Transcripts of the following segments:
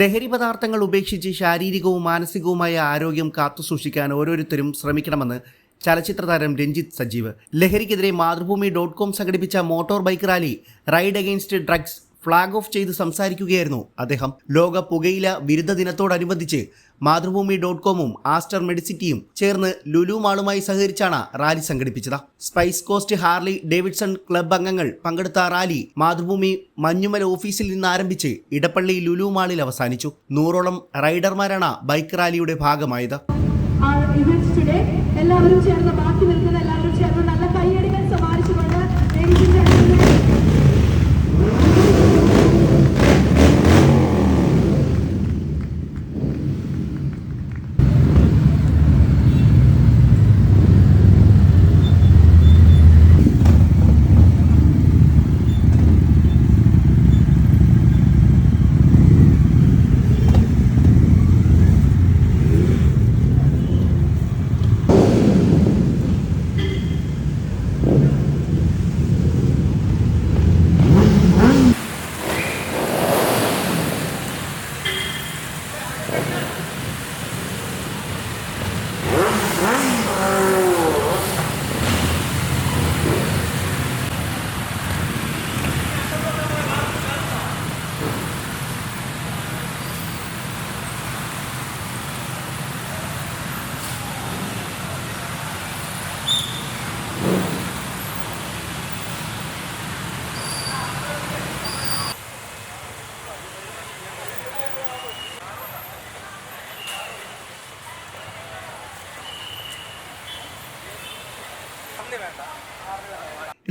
ലഹരി പദാർത്ഥങ്ങൾ ഉപേക്ഷിച്ച് ശാരീരികവും മാനസികവുമായ ആരോഗ്യം കാത്തുസൂക്ഷിക്കാൻ ഓരോരുത്തരും ശ്രമിക്കണമെന്ന് ചലച്ചിത്ര താരം രഞ്ജിത്ത് സജീവ്. ലഹരിക്കെതിരെ മാതൃഭൂമി ഡോട്ട് കോം സംഘടിപ്പിച്ച motor bike rally ride against drugs flag off ചെയ്ത് സംസാരിക്കുകയായിരുന്നു അദ്ദേഹം. ലോക പുകയില വിരുദ്ധ ദിനത്തോടനുബന്ധിച്ച് മാതൃഭൂമി ഡോട്ട് കോമും ആസ്റ്റർ മെഡിസിറ്റിയും ചേർന്ന് ലുലു മാളുമായി സഹകരിച്ചാണ് റാലി സംഘടിപ്പിച്ചത്. Spice Coast Harley Davidson club അംഗങ്ങൾ പങ്കെടുത്ത റാലി മാതൃഭൂമി മഞ്ഞുമല ഓഫീസിൽ നിന്ന് ആരംഭിച്ച് ഇടപ്പള്ളി ലുലു മാളിൽ അവസാനിച്ചു. നൂറോളം റൈഡർമാരാണ് ബൈക്ക് റാലിയുടെ ഭാഗമായത്. എല്ലാവരും ചേർന്ന് ബാക്കി നിൽക്കുന്ന എല്ലാവരും ചേർന്ന്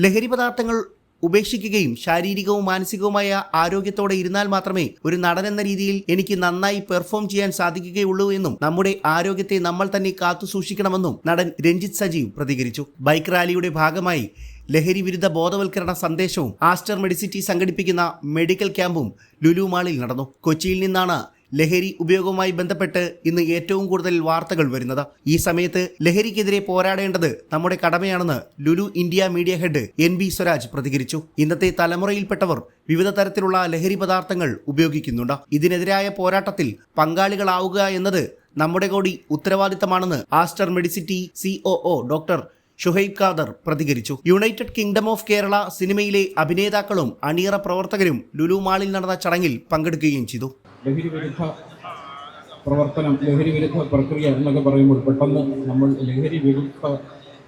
ലഹരി പദാർത്ഥങ്ങൾ ഉപേക്ഷിക്കുകയും ശാരീരികവും മാനസികവുമായ ആരോഗ്യത്തോടെ ഇരുന്നാൽ മാത്രമേ ഒരു നടൻ എന്ന രീതിയിൽ എനിക്ക് നന്നായി പെർഫോം ചെയ്യാൻ സാധിക്കുകയുള്ളൂ എന്നും നമ്മുടെ ആരോഗ്യത്തെ നമ്മൾ തന്നെ കാത്തു സൂക്ഷിക്കണമെന്നും നടൻ രഞ്ജിത്ത് സജീവ് പ്രതികരിച്ചു. ബൈക്ക് റാലിയുടെ ഭാഗമായി ലഹരി വിരുദ്ധ ബോധവൽക്കരണ സന്ദേശവും ആസ്റ്റർ മെഡിസിറ്റി സംഘടിപ്പിക്കുന്ന മെഡിക്കൽ ക്യാമ്പും ലുലു മാളിൽ നടന്നു. കൊച്ചിയിൽ നിന്നാണ് ലഹരി ഉപയോഗവുമായി ബന്ധപ്പെട്ട് ഇന്ന് ഏറ്റവും കൂടുതൽ വാർത്തകൾ വരുന്നത്. ഈ സമയത്ത് ലഹരിക്കെതിരെ പോരാടേണ്ടത് നമ്മുടെ കടമയാണെന്ന് Lulu India media head N B Swaraj പ്രതികരിച്ചു. ഇന്നത്തെ തലമുറയിൽപ്പെട്ടവർ വിവിധ തരത്തിലുള്ള ലഹരി പദാർത്ഥങ്ങൾ ഉപയോഗിക്കുന്നുണ്ട്. ഇതിനെതിരായ പോരാട്ടത്തിൽ പങ്കാളികളാവുക എന്നത് നമ്മുടെ കൂടി ഉത്തരവാദിത്തമാണെന്ന് Aster Medcity COO doctor Shuhaib Khader പ്രതികരിച്ചു. യുണൈറ്റഡ് കിങ്ഡം ഓഫ് കേരള സിനിമയിലെ അഭിനേതാക്കളും അണിയറ പ്രവർത്തകരും ലുലു മാളിൽ നടന്ന ചടങ്ങിൽ പങ്കെടുക്കുകയും ചെയ്തു. ലഹരി വിരുദ്ധ പ്രവർത്തനം ലഹരി വിരുദ്ധ പ്രക്രിയ എന്നൊക്കെ പറയുമ്പോൾ പെട്ടെന്ന് നമ്മൾ ലഹരി വിരുദ്ധ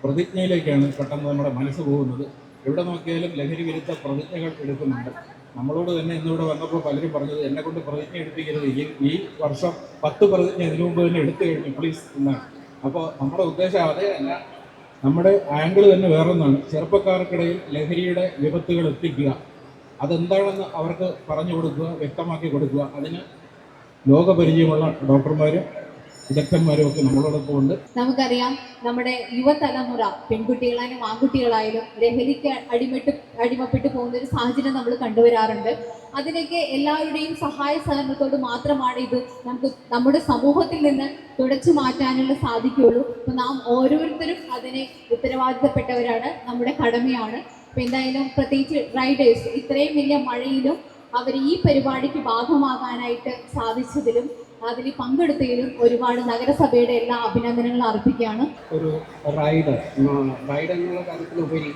പ്രതിജ്ഞയിലേക്കാണ് പെട്ടെന്ന് നമ്മുടെ മനസ്സ് പോകുന്നത്. എവിടെ നോക്കിയാലും ലഹരി വിരുദ്ധ പ്രതിജ്ഞകൾ എടുക്കുന്നുണ്ട്. നമ്മളോട് തന്നെ ഇന്നിവിടെ വന്നപ്പോൾ പലരും പറഞ്ഞത് എന്നെ കൊണ്ട് പ്രതിജ്ഞ എടുപ്പിക്കരുത്. ഈ ഈ വർഷം പത്ത് പ്രതിജ്ഞ ഇതിനു മുമ്പ് തന്നെ എടുത്തു കഴിഞ്ഞു. പ്ലീസ് എന്നാണ്. അപ്പോൾ നമ്മുടെ ഉദ്ദേശം അതേ അല്ല. നമ്മുടെ ആംഗിൾ തന്നെ വേറൊന്നാണ്. ചെറുപ്പക്കാർക്കിടയിൽ ലഹരിയുടെ വിപത്തുകൾ എത്തിക്കുക. അതെന്താണെന്ന് അവർക്ക് പറഞ്ഞു കൊടുക്കുക വ്യക്തമാക്കി കൊടുക്കുക. അതിന് ലോകപരിചയമുള്ള ഡോക്ടർമാരും വിദഗ്ധന്മാരും ഒക്കെ നമ്മളോടൊപ്പം ഉണ്ട്. നമുക്കറിയാം നമ്മുടെ യുവതലമുറ പെൺകുട്ടികളായാലും ആൺകുട്ടികളായാലും ലഹരിക്ക് അടിമട്ട് അടിമപ്പെട്ടു പോകുന്ന ഒരു സാഹചര്യം നമ്മൾ കണ്ടുവരാറുണ്ട്. അതിനൊക്കെ എല്ലാവരുടെയും സഹായ സഹകരണത്തോട് മാത്രമാണ് ഇത് നമുക്ക് നമ്മുടെ സമൂഹത്തിൽ നിന്ന് തുടച്ചു മാറ്റാനുള്ള സാധിക്കുകയുള്ളൂ. അപ്പൊ നാം ഓരോരുത്തരും അതിനെ ഉത്തരവാദിത്തപ്പെട്ടവരാണ്. നമ്മുടെ കടമയാണ്. അപ്പോൾ എന്തായാലും പ്രത്യേകിച്ച് റൈഡേഴ്സ് ഇത്രയും വലിയ മഴയിലും അവർ ഈ പരിപാടിക്ക് ഭാഗമാകാനായിട്ട് സാധിച്ചതിലും അതിൽ പങ്കെടുത്തതിലും ഒരുപാട് നഗരസഭയുടെ എല്ലാ അഭിനന്ദനങ്ങളും അർപ്പിക്കുകയാണ്. ഒരു റൈഡർ റൈഡ് എന്നുള്ള കാര്യത്തിലുപരി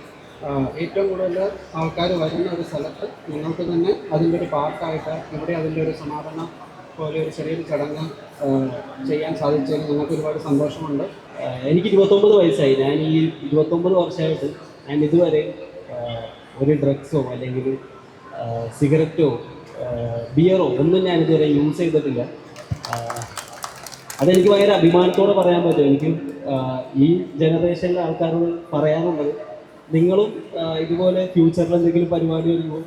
ഏറ്റവും കൂടുതൽ ആൾക്കാർ വരുന്ന ഒരു സ്ഥലത്ത് നിങ്ങൾക്ക് തന്നെ അതിന്റെ ഒരു പാർട്ടായിട്ട് ഇവിടെ അതിന്റെ ഒരു സമാപനം പോലെ ഒരു ചെറിയൊരു ചടങ്ങ് ചെയ്യാൻ സാധിച്ചതിൽ ഞങ്ങൾക്ക് ഒരുപാട് സന്തോഷമുണ്ട്. എനിക്ക് ഇരുപത്തൊമ്പത് വയസ്സായി. ഞാൻ ഈ ഇരുപത്തൊമ്പത് വർഷമായിട്ട് ഞാൻ ഇതുവരെ ഒരു ഡ്രഗ്സോ അല്ലെങ്കിൽ സിഗരറ്റോ ബിയറോ ഒന്നും ഞാൻ ഇതുവരെ യൂസ് ചെയ്തിട്ടില്ല. അതെനിക്ക് ഭയങ്കര അഭിമാനത്തോടെ പറയാൻ പറ്റും. എനിക്ക് ഈ ജനറേഷനിലെ ആൾക്കാരോട് പറയാനുള്ളത് നിങ്ങളും ഇതുപോലെ ഫ്യൂച്ചറിൽ എന്തെങ്കിലും പരിപാടി വരുമ്പോൾ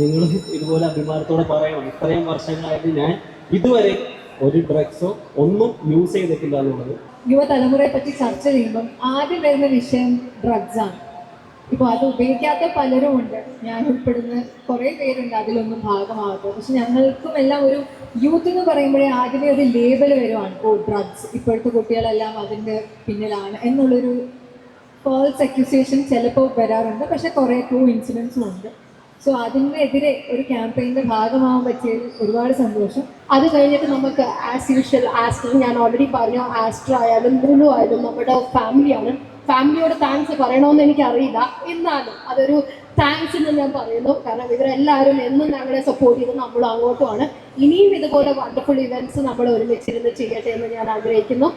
നിങ്ങളും ഇതുപോലെ അഭിമാനത്തോടെ പറയണം. ഇത്രയും വർഷങ്ങളായിട്ട് ഞാൻ ഇതുവരെ ഒരു ഡ്രഗ്സോ ഒന്നും യൂസ് ചെയ്തിട്ടില്ല എന്നുള്ളത് യുവതലമുറയെ പറ്റി ചർച്ച ചെയ്യുമ്പം ആദ്യം വരുന്ന വിഷയം ഡ്രഗ്സ് ആണ്. ഇപ്പോൾ അത് ഉപയോഗിക്കാത്ത പലരും ഉണ്ട്. ഞാൻ ഉൾപ്പെടുന്ന കുറേ പേരുണ്ട് അതിലൊന്നും ഭാഗമാകത്തത്. പക്ഷെ ഞങ്ങൾക്കും എല്ലാം ഒരു യൂത്ത് എന്ന് പറയുമ്പോഴേ ആദ്യമേ ഒരു ലേബൽ വരുവാണ്. ഓ ഡ്രഗ്സ് ഇപ്പോഴത്തെ കുട്ടികളെല്ലാം അതിന്റെ പിന്നിലാണ് എന്നുള്ളൊരു ഫേൾസ് അക്യൂസിയേഷൻ ചിലപ്പോൾ വരാറുണ്ട്. പക്ഷെ കുറേ ടൂ ഇൻസിഡൻസും ഉണ്ട്. സോ അതിനെതിരെ ഒരു ക്യാമ്പയിന്റെ ഭാഗമാവാൻ പറ്റിയതിൽ ഒരുപാട് സന്തോഷം. അത് കഴിഞ്ഞിട്ട് നമുക്ക് ആസ് യൂഷ്വൽ ആസ്ട്ര ഞാൻ ഓൾറെഡി പറഞ്ഞു ആസ്ട്ര ആയാലും ലുലു ആയാലും നമ്മുടെ ഫാമിലിയാണ് ഫാമിലിയോട് താങ്ക്സ് പറയണമെന്ന് എനിക്കറിയില്ല. എന്നാലും അതൊരു താങ്ക്സ് എന്ന് ഞാൻ പറയുന്നു. കാരണം ഇവരെല്ലാവരും എന്നും ഞങ്ങളെ സപ്പോർട്ട് ചെയ്ത് നമ്മൾ അങ്ങോട്ടുമാണ്. ഇനിയും ഇതുപോലെ വണ്ടർഫുൾ ഇവന്റ്സ് നമ്മൾ ഒരുമിച്ചിരുന്ന് ചെയ്യട്ടെ എന്ന് ഞാൻ ആഗ്രഹിക്കുന്നു.